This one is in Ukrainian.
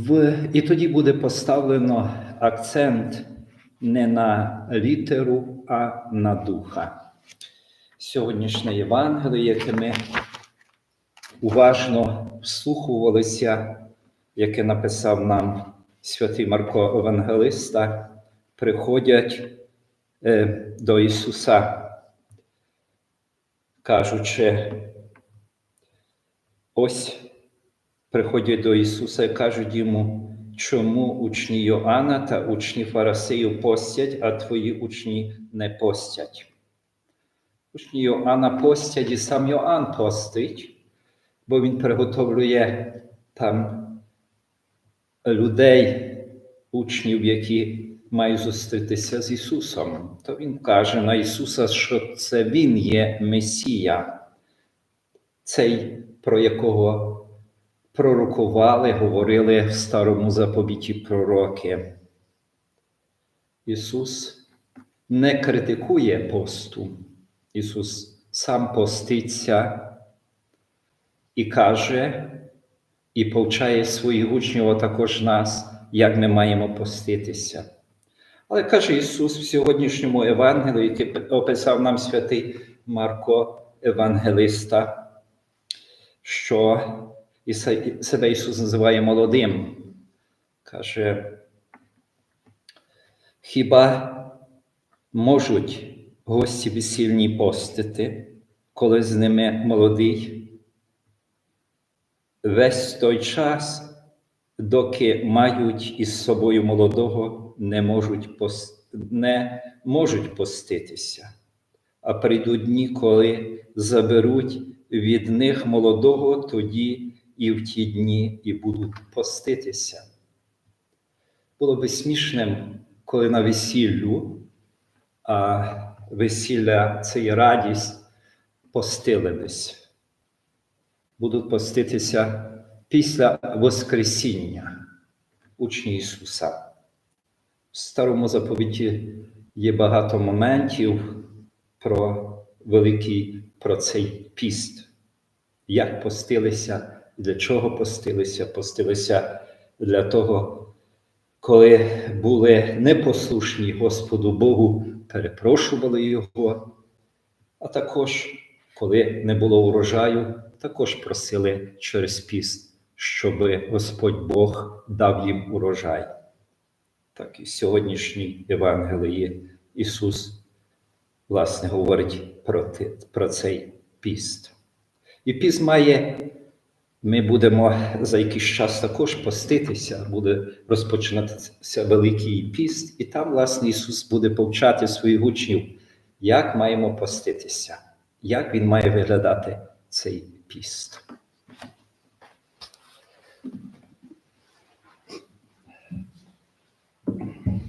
В, і тоді буде поставлено акцент не на літеру, а на духа. Сьогоднішнє Євангеліє, яке ми уважно вслухувалися, яке написав нам святий Марко Евангелиста, приходять е, до Ісуса, кажучи, ось приходять до Ісуса і кажуть йому, чому учні Йоанна та учні Фарисеїв постять, а твої учні не постять. Учні Йоанна постять і сам Йоанн постить, бо він приготовлює там людей, учнів, які мають зустрітися з Ісусом. То Він каже на Ісуса, що це Він є Месія, цей, про якого пророкували, говорили в старому заповіті пророки. Ісус не критикує посту. Ісус сам поститься і каже, і повчає своїх учнів, а також нас, як ми маємо поститися. Але каже Ісус в сьогоднішньому Евангелії, яке описав нам святий Марко Евангелиста, що і себе Ісус називає молодим. Каже, хіба можуть гості весільні постити, коли з ними молодий? Весь той час, доки мають із собою молодого, не можуть пост... не можуть поститися, а прийдуть дні, коли заберуть від них молодого, тоді і в ті дні і будуть поститися. Було би смішним, коли на весіллю, а весілля це є радість, постилились. Будуть поститися після Воскресіння учні Ісуса. В старому заповіті є багато моментів про великий про цей піст. Як постилися, для чого постилися? Постилися для того, коли були непослушні Господу Богу, перепрошували Його, а також, коли не було урожаю, також просили через піст, щоб Господь Бог дав їм урожай. Так і в сьогоднішній Євангелії Ісус, власне, говорить про, про цей піст. І піст має, ми будемо за якийсь час також поститися, буде розпочинатися Великий піст, і там, власне, Ісус буде повчати своїх учнів, як маємо поститися, як Він має виглядати цей піст.